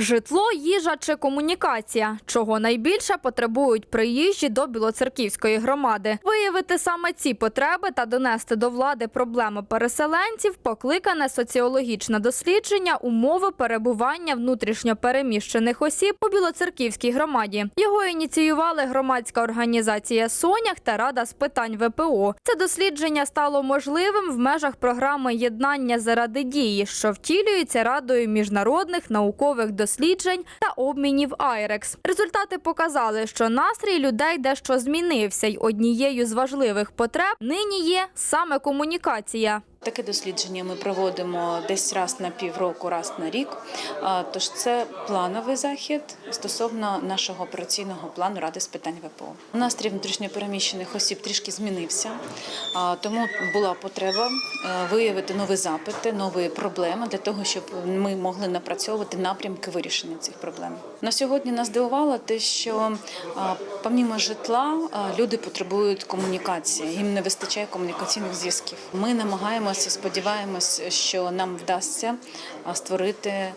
Житло, їжа чи комунікація, чого найбільше потребують приїжджі до Білоцерківської громади. Виявити саме ці потреби та донести до влади проблеми переселенців покликане соціологічне дослідження умови перебування внутрішньо переміщених осіб у Білоцерківській громаді. Його ініціювали громадська організація Сонях та Рада з питань ВПО. Це дослідження стало можливим в межах програми єднання заради дії, що втілюється радою міжнародних наукових досліджень та обмінів Айрекс. Результати показали, що настрій людей дещо змінився, й однією з важливих потреб нині є саме комунікація. Таке дослідження ми проводимо десь раз на півроку, раз на рік. Тож це плановий захід стосовно нашого операційного плану Ради з питань ВПО. Настрій внутрішньопереміщених осіб трішки змінився, тому була потреба е, виявити нові запити, нові проблеми для того, щоб ми могли напрацьовувати напрямки вирішення цих проблем. На сьогодні нас здивувало те, що помімо житла люди потребують комунікації. Їм не вистачає комунікаційних зв'язків. Ми намагаємося, сподіваємось, що нам вдасться створити.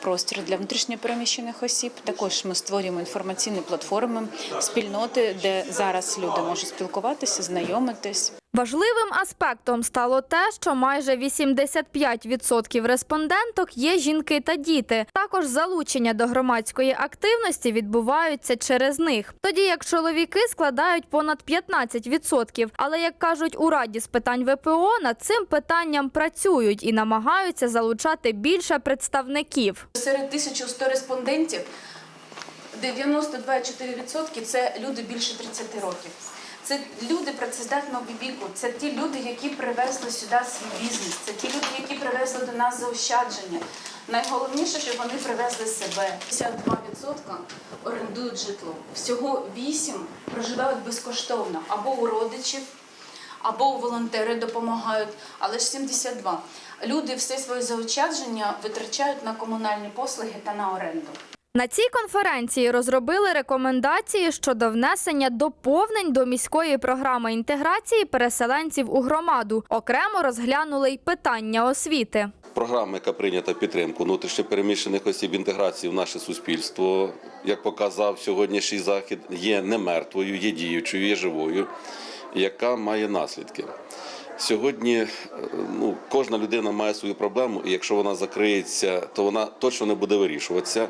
Простір для внутрішньопереміщених осіб. Також ми створюємо інформаційні платформи, спільноти, де зараз люди можуть спілкуватися, знайомитись. Важливим аспектом стало те, що майже 85% респонденток є жінки та діти. Також залучення до громадської активності відбуваються через них. Тоді як чоловіки складають понад 15%. Але як кажуть у раді з питань ВПО, над цим питанням працюють і намагаються залучати більше представників. Серед 1100 респондентів 92,4% це люди більше 30 років. Це люди працездатного віку, це ті люди, які привезли сюди свій бізнес, це ті люди, які привезли до нас заощадження. Найголовніше, що вони привезли себе. 52% орендують житло. Всього 8 проживають безкоштовно або у родичів, або волонтери допомагають, але ж 72. Люди все своє заощадження витрачають на комунальні послуги та на оренду. На цій конференції розробили рекомендації щодо внесення доповнень до міської програми інтеграції переселенців у громаду. Окремо розглянули й питання освіти. Програма, яка прийнята підтримку внутрішньопереміщених осіб інтеграції в наше суспільство, як показав сьогоднішній захід, є не мертвою, є діючою, є живою, яка має наслідки. Сьогодні е, ну, кожна людина має свою проблему, і якщо вона закриється, то вона точно не буде вирішуватися.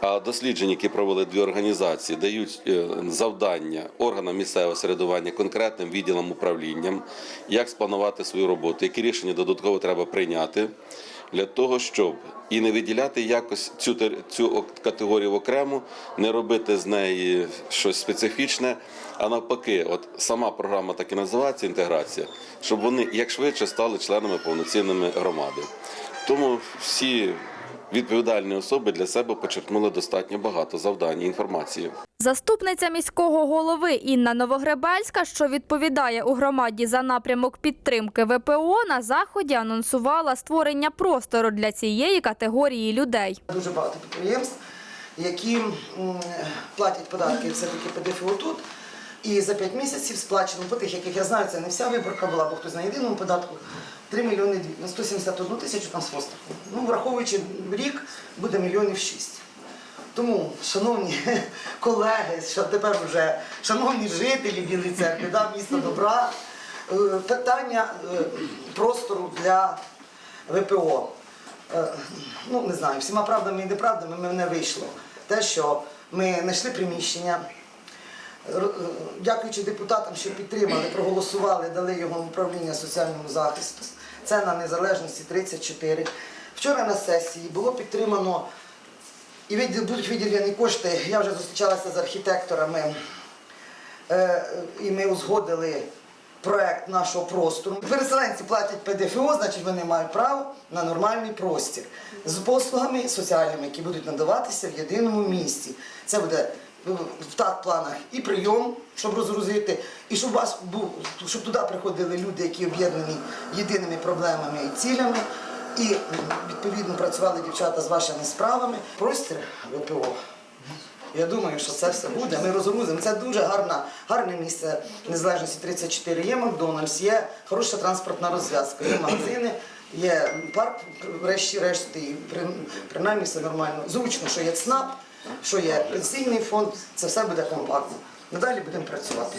А дослідження, які провели дві організації, дають е, завдання органам місцевого середування конкретним відділам управлінням, як спланувати свою роботу, які рішення додатково треба прийняти для того, щоб і не виділяти якось цю цю категорію окремо, не робити з неї щось специфічне, а навпаки, от сама програма так і називається інтеграція, щоб вони як швидше стали членами повноцінними громади. Тому всі відповідальні особи для себе почерпнули достатньо багато завдань і інформації. Заступниця міського голови Інна Новогребельська, що відповідає у громаді за напрямок підтримки ВПО, на заході анонсувала створення простору для цієї категорії людей. Дуже багато підприємств, які платять податки все-таки ПДФО тут. І за 5 місяців сплачено по тих, яких я знаю, це не вся виборка була, бо хтось на єдиному податку 3 мільйони 171 тисячу там з хвостиком. Ну, враховуючи рік, буде мільйонів 6. Тому, шановні колеги, що тепер вже шановні жителі Білої церкви, да, міста добра, е, питання е, простору для ВПО. Е, Ну, не знаю, всіма правдами і неправдами мене вийшло. Те, що ми знайшли приміщення, дякуючи депутатам, що підтримали, проголосували, дали його управління соціальному захисту. Це на незалежності 34. Вчора на сесії було підтримано і будуть виділені кошти. Я вже зустрічалася з архітекторами, е, і ми узгодили проект нашого простору. Переселенці платять ПДФО, значить вони мають право на нормальний простір з послугами соціальними, які будуть надаватися в єдиному місці. Це буде в так планах і прийом, щоб розгрузити, і щоб вас був, щоб туди приходили люди, які об'єднані єдиними проблемами і цілями. І відповідно працювали дівчата з вашими справами. Простір ВПО. Я думаю, що це все буде. Ми розгрузимо. Це дуже гарна, гарне місце незалежності 34. Є Макдональдс, є хороша транспортна розв'язка, є магазини, Є парк, врешті-решт, і при- принаймні все нормально. Зручно, що є ЦНАП, що є пенсійний фонд, це все буде компактно. Надалі будемо працювати.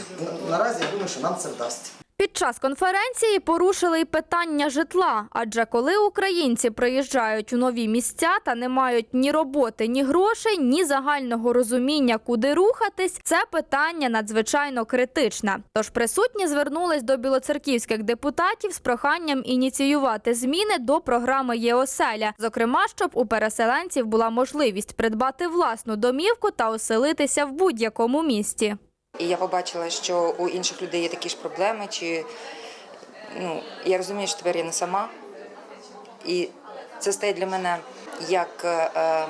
Наразі я думаю, що нам це вдасться. Під час конференції порушили й питання житла. Адже коли українці приїжджають у нові місця та не мають ні роботи, ні грошей, ні загального розуміння, куди рухатись, це питання надзвичайно критичне. Тож присутні звернулись до білоцерківських депутатів з проханням ініціювати зміни до програми ЄОСЕЛЯ, зокрема, щоб у переселенців була можливість придбати власну домівку та оселитися в будь-якому місті. І я побачила, що у інших людей є такі ж проблеми, чи ну, я розумію, що тепер я не сама. І це стає для мене як е, е,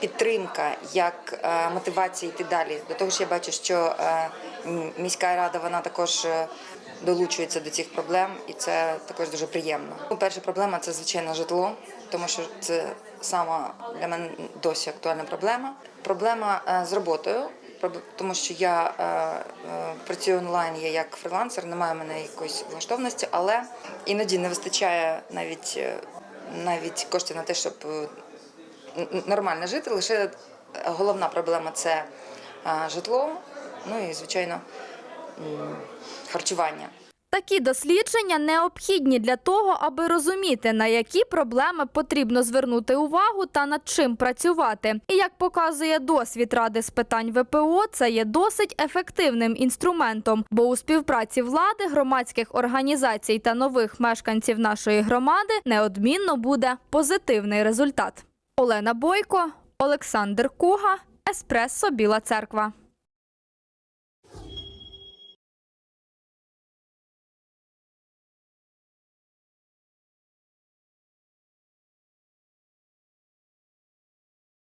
підтримка, як е, мотивація йти далі. До того ж, я бачу, що е, міська рада вона також е, долучується до цих проблем, і це також дуже приємно. Ну, Перша проблема це звичайно житло, тому що це сама для мене досі актуальна проблема. Проблема е, з роботою. Тому що я е, е, працюю онлайн, я як фрілансер, немає в мене якоїсь влаштовності, але іноді не вистачає навіть, е, навіть коштів на те, щоб нормально жити. Лише головна проблема це житло, ну і звичайно харчування. Такі дослідження необхідні для того, аби розуміти, на які проблеми потрібно звернути увагу та над чим працювати. І як показує досвід Ради з питань ВПО, це є досить ефективним інструментом, бо у співпраці влади, громадських організацій та нових мешканців нашої громади неодмінно буде позитивний результат. Олена Бойко, Олександр Куга, Еспресо Біла Церква.